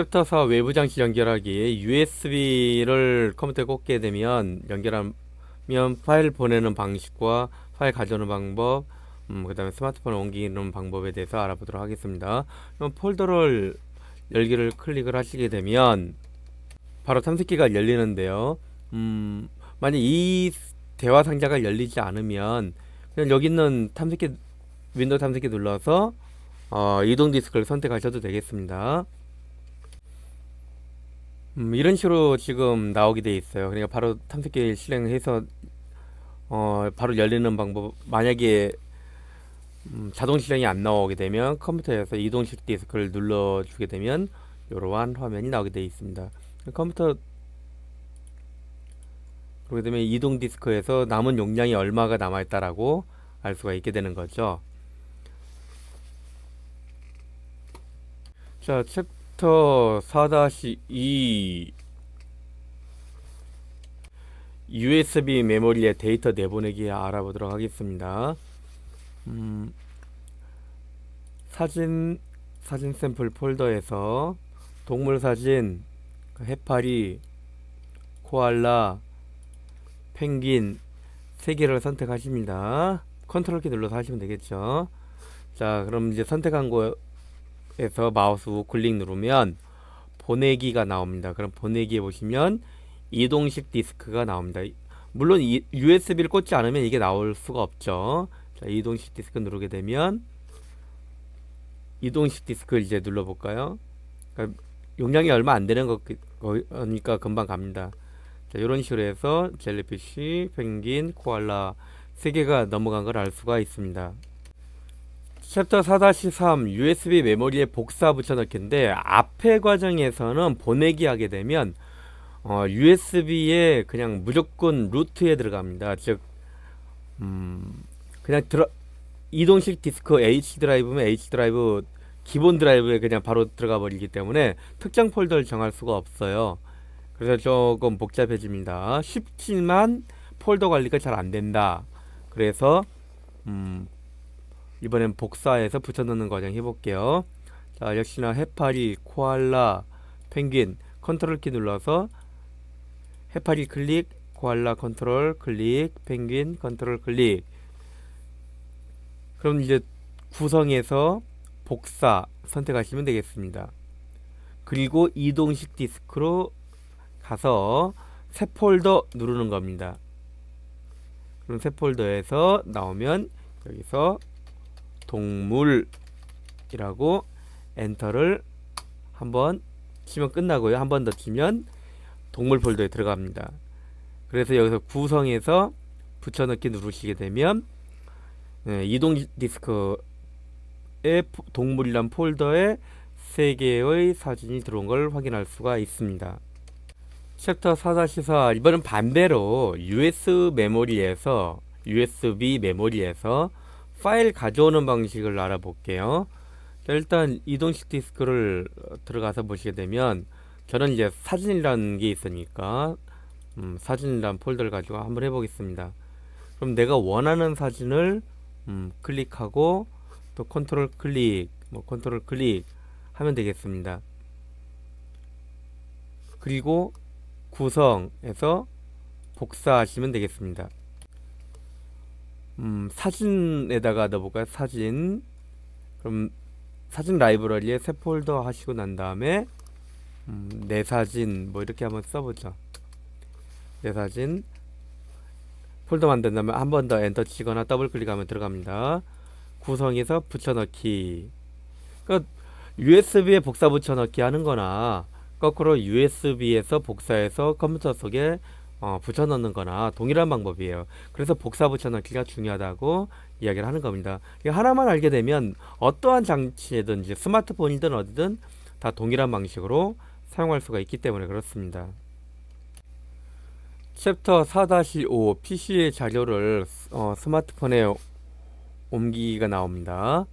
챕터 4 외부 장치 연결하기 USB를 컴퓨터에 꽂게 되면 연결하면 파일 보내는 방식과 파일 가져오는 방법 음, 그 다음에 스마트폰 옮기는 방법에 대해서 알아보도록 하겠습니다. 그럼 폴더를 열기를 클릭을 하시게 되면 바로 탐색기가 열리는데요. 음, 만약 이 대화 상자가 열리지 않으면 그냥 여기 있는 탐색기 윈도우 탐색기 눌러서 어, 이동 디스크를 선택하셔도 되겠습니다. 음, 이런 식으로 지금 나오게 돼 있어요. 그러니까 바로 탐색기 실행해서 어, 바로 열리는 방법. 만약에 음, 자동 실행이 안 나오게 되면 컴퓨터에서 이동 식 디스크를 눌러 주게 되면 이러한 화면이 나오게 돼 있습니다. 컴퓨터 그렇게 되면 이동 디스크에서 남은 용량이 얼마가 남아 있다라고 알 수가 있게 되는 거죠. 자, 챕터 4-2 USB 메모리에 데이터 내보내기 알아보도록 하겠습니다. 음, 사진 사진 샘플 폴더에서 동물 사진, 그 해파리, 코알라, 펭귄 세 개를 선택하십니다. 컨트롤 키 눌러서 하시면 되겠죠. 자, 그럼 이제 선택한 거 에서 마우스 우클릭 누르면 보내기가 나옵니다. 그럼 보내기에 보시면 이동식 디스크가 나옵니다. 물론 이 USB를 꽂지 않으면 이게 나올 수가 없죠. 자, 이동식 디스크 누르게 되면 이동식 디스크 이제 눌러볼까요? 그러니까 용량이 얼마 안 되는 거니까 금방 갑니다. 자, 이런 식으로 해서 젤리피쉬, 펭귄, 코알라 세 개가 넘어간 걸 알 수가 있습니다. 챕터 4-3 USB 메모리에 복사 붙여넣기인데 앞에 과정에서는 보내기 하게 되면 어, USB에 그냥 무조건 루트에 들어갑니다. 즉, 음, 그냥 들어, 이동식 디스크 H 드라이브면 H 드라이브 기본 드라이브에 그냥 바로 들어가 버리기 때문에 특정 폴더를 정할 수가 없어요. 그래서 조금 복잡해집니다. 쉽지만 폴더 관리가 잘 안 된다. 그래서 음, 이번엔 복사해서 붙여넣는 과정 해볼게요. 자, 역시나 해파리, 코알라, 펭귄 컨트롤 키 눌러서 해파리 클릭, 코알라 컨트롤 클릭, 펭귄 컨트롤 클릭. 그럼 이제 구성에서 복사 선택하시면 되겠습니다. 그리고 이동식 디스크로 가서 새 폴더 누르는 겁니다. 그럼 새 폴더에서 나오면 여기서 동물이라고 엔터를 한번 치면 끝나고요. 한 번 더 치면 동물 폴더에 들어갑니다. 그래서 여기서 구성해서 붙여넣기 누르시게 되면 네, 이동 디스크에 포- 동물이란 폴더에 세 개의 사진이 들어온 걸 확인할 수가 있습니다. 챕터 4-4 이번엔 반대로 US 메모리에서 USB 메모리에서 파일 가져오는 방식을 알아볼게요. 자, 일단 이동식 디스크를 어, 들어가서 보시게 되면 저는 이제 사진이라는 게 있으니까 음, 사진이란 폴더를 가지고 한번 해보겠습니다. 그럼 내가 원하는 사진을 음, 클릭하고 또 컨트롤 클릭, 뭐 컨트롤 클릭 하면 되겠습니다. 그리고 구성에서 복사하시면 되겠습니다. 음, 사진에다가 넣어볼까요? 사진. 그럼 사진 라이브러리에 새 폴더 하시고 난 다음에 음, 내 사진 뭐 이렇게 한번 써보죠. 내 사진 폴더 만든 다음에 한번 더 엔터 치거나 더블 클릭하면 들어갑니다. 구성에서 붙여넣기. 그러니까 USB에 복사 붙여넣기 하는 거나 거꾸로 USB에서 복사해서 컴퓨터 속에 어, 붙여넣는 거나 동일한 방법이에요. 그래서 복사 붙여넣기가 중요하다고 이야기를 하는 겁니다. 하나만 알게 되면 어떠한 장치에든지 스마트폰이든 어디든 다 동일한 방식으로 사용할 수가 있기 때문에 그렇습니다. 챕터 4-5 PC의 자료를 어, 스마트폰에 옮기기가 나옵니다.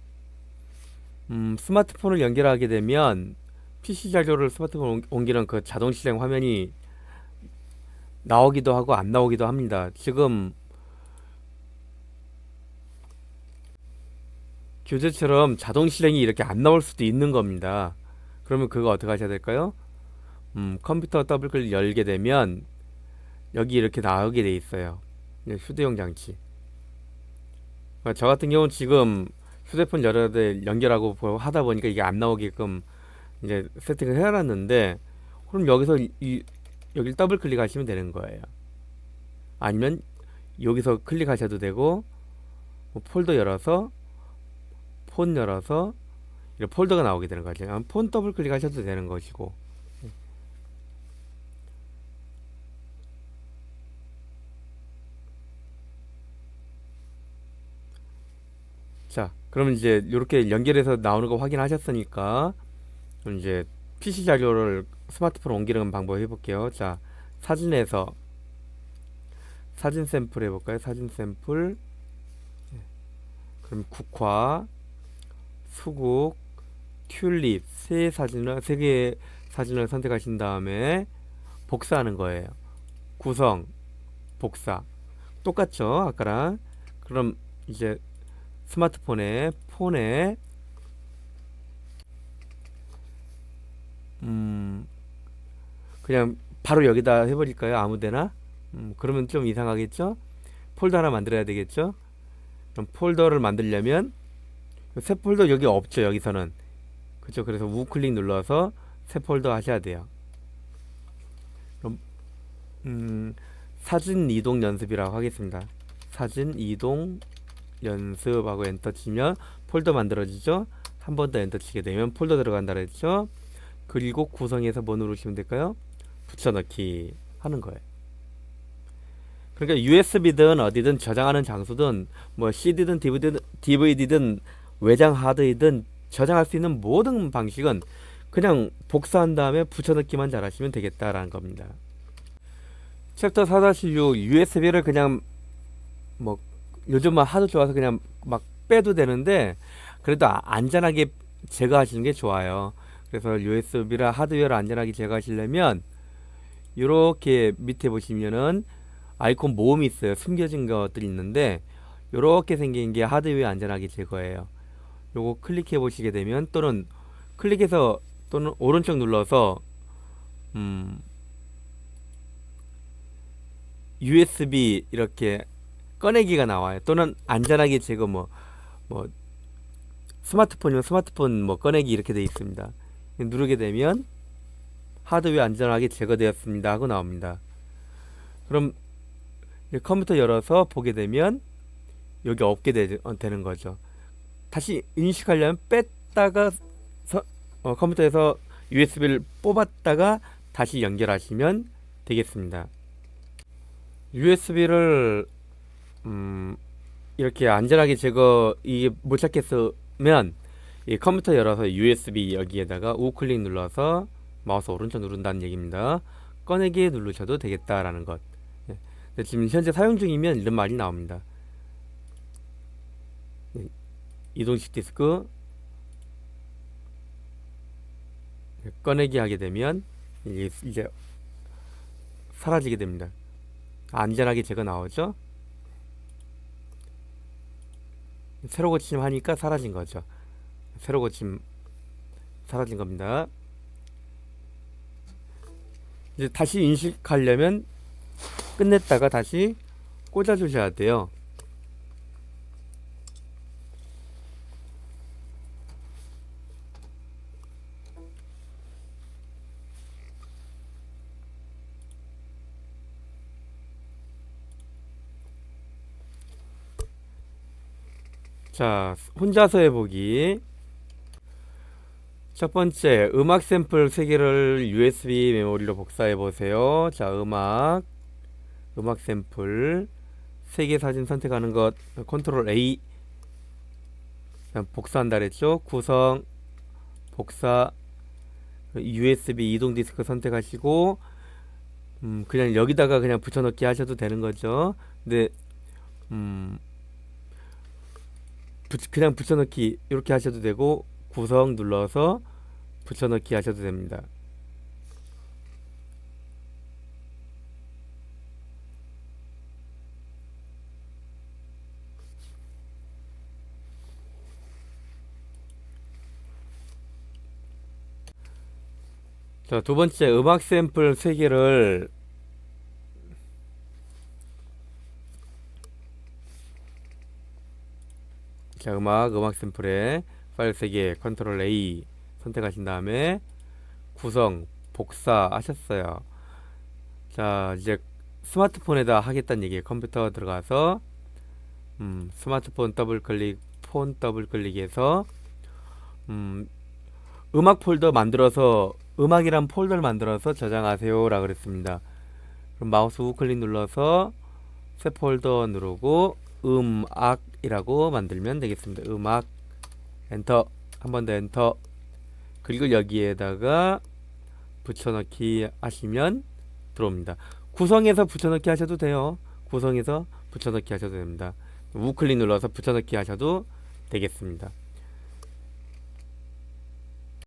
음, 스마트폰을 연결하게 되면 PC 자료를 스마트폰 옮- 옮기는 그 자동 실행 화면이 나오기도 하고 안 나오기도 합니다. 지금 교재처럼 자동 실행이 이렇게 안 나올 수도 있는 겁니다. 그러면 그거 어떻게 하셔야 될까요? 음, 컴퓨터 더블 클릭 열게 되면 여기 이렇게 나오게 돼 있어요. 네, 휴대용 장치. 그러니까 저 같은 경우는 지금 휴대폰 여러 대 연결하고 보- 하다 보니까 이게 안 나오게끔 이제 세팅을 해놨는데 그럼 여기서 이, 이- 여기를 더블 클릭하시면 되는 거예요. 아니면 여기서 클릭하셔도 되고 뭐 폴더 열어서 폰 열어서 이런 폴더가 나오게 되는 거죠. 아, 폰 더블 클릭하셔도 되는 것이고. 자, 그럼 이제 이렇게 연결해서 나오는 거 확인하셨으니까 이제 PC 자료를 스마트폰 옮기는 방법 해볼게요. 자, 사진에서 사진 샘플 해볼까요? 사진 샘플. 네. 그럼 국화, 수국, 튤립 세 사진을 세 개의 사진을 선택하신 다음에 복사하는 거예요. 구성, 복사. 똑같죠? 아까랑. 그럼 이제 스마트폰에 폰에 음 그냥 바로 여기다 해버릴까요? 아무데나? 음, 그러면 좀 이상하겠죠? 폴더 하나 만들어야 되겠죠? 그럼 폴더를 만들려면 새 폴더 여기 없죠 여기서는 그죠? 그래서 우클릭 눌러서 새 폴더 하셔야 돼요. 그럼 음, 사진 이동 연습이라고 하겠습니다. 사진 이동 연습하고 엔터 치면 폴더 만들어지죠? 한 번 더 엔터 치게 되면 폴더 들어간다 그랬죠? 그리고 구성에서 뭐 누르시면 될까요? 붙여넣기 하는 거예요. 그러니까 USB든 어디든 저장하는 장소든 뭐 CD든 DVD든, DVD든 외장 하드이든 저장할 수 있는 모든 방식은 그냥 복사한 다음에 붙여넣기만 잘하시면 되겠다라는 겁니다. 챕터 4-6 USB를 그냥 뭐 요즘은 하도 좋아서 그냥 막 빼도 되는데 그래도 아- 안전하게 제거하시는 게 좋아요. 그래서 USB라 하드웨어를 안전하게 제거하시려면 이렇게 밑에 보시면은 아이콘 모음이 있어요. 숨겨진 것들이 있는데 이렇게 생긴 게 하드웨어 안전하게 제거예요. 요거 클릭해 보시게 되면 또는 클릭해서 또는 오른쪽 눌러서 음 USB 이렇게 꺼내기가 나와요. 또는 안전하게 제거 뭐, 뭐, 스마트폰이면 스마트폰 뭐 꺼내기 이렇게 돼 있습니다. 누르게 되면 하드웨어 안전하게 제거되었습니다 하고 나옵니다. 그럼 컴퓨터 열어서 보게 되면 여기 없게 되, 어, 되는 거죠. 다시 인식하려면 뺐다가 서, 어, 컴퓨터에서 USB를 뽑았다가 다시 연결하시면 되겠습니다. USB를 음, 이렇게 안전하게 제거 이게 못 찾겠으면 이 컴퓨터 열어서 USB 여기에다가 우클릭 눌러서 마우스 오른쪽 누른다는 얘기입니다. 꺼내기 누르셔도 되겠다라는 것. 예. 근데 지금 현재 사용 중이면 이런 말이 나옵니다. 예. 이동식 디스크 예, 꺼내기 하게 되면 이제, 사라지게 됩니다. 안전하게 제거 나오죠? 새로 고침 하니까 사라진 거죠. 새로 고침 사라진 겁니다. 이제 다시 인식하려면 끝냈다가 다시 꽂아 주셔야 돼요. 자, 혼자서 해보기. 첫 번째, 음악 샘플 3개를 USB 메모리로 복사해 보세요. 자, 음악, 음악 샘플 3개 사진 선택하는 것, 컨트롤 A. 복사한다 그랬죠? 구성, 복사, USB 이동 디스크 선택하시고, 음, 그냥 여기다가 그냥 붙여넣기 하셔도 되는 거죠. 근데, 음, 붙- 그냥 붙여넣기 이렇게 하셔도 되고 구성 눌러서 붙여넣기 하셔도 됩니다. 자, 두 번째 음악 샘플 세 개를 자, 음악 음악 샘플에 파일 세개 컨트롤 A 선택하신 다음에 구성 복사 하셨어요. 자, 이제 스마트폰에다 하겠다는 얘기예요. 컴퓨터 들어가서 음, 스마트폰 더블 클릭, 폰 더블 클릭해서 음, 음악 폴더 만들어서 음악이란 폴더를 만들어서 저장하세요 라 그랬습니다. 그럼 마우스 우클릭 눌러서 새 폴더 누르고 음악이라고 만들면 되겠습니다. 음악 엔터 한 번 더 엔터 그리고 여기에다가 붙여넣기 하시면 들어옵니다. 구성해서 붙여넣기 하셔도 돼요. 구성해서 붙여넣기 하셔도 됩니다. 우클릭 눌러서 붙여넣기 하셔도 되겠습니다.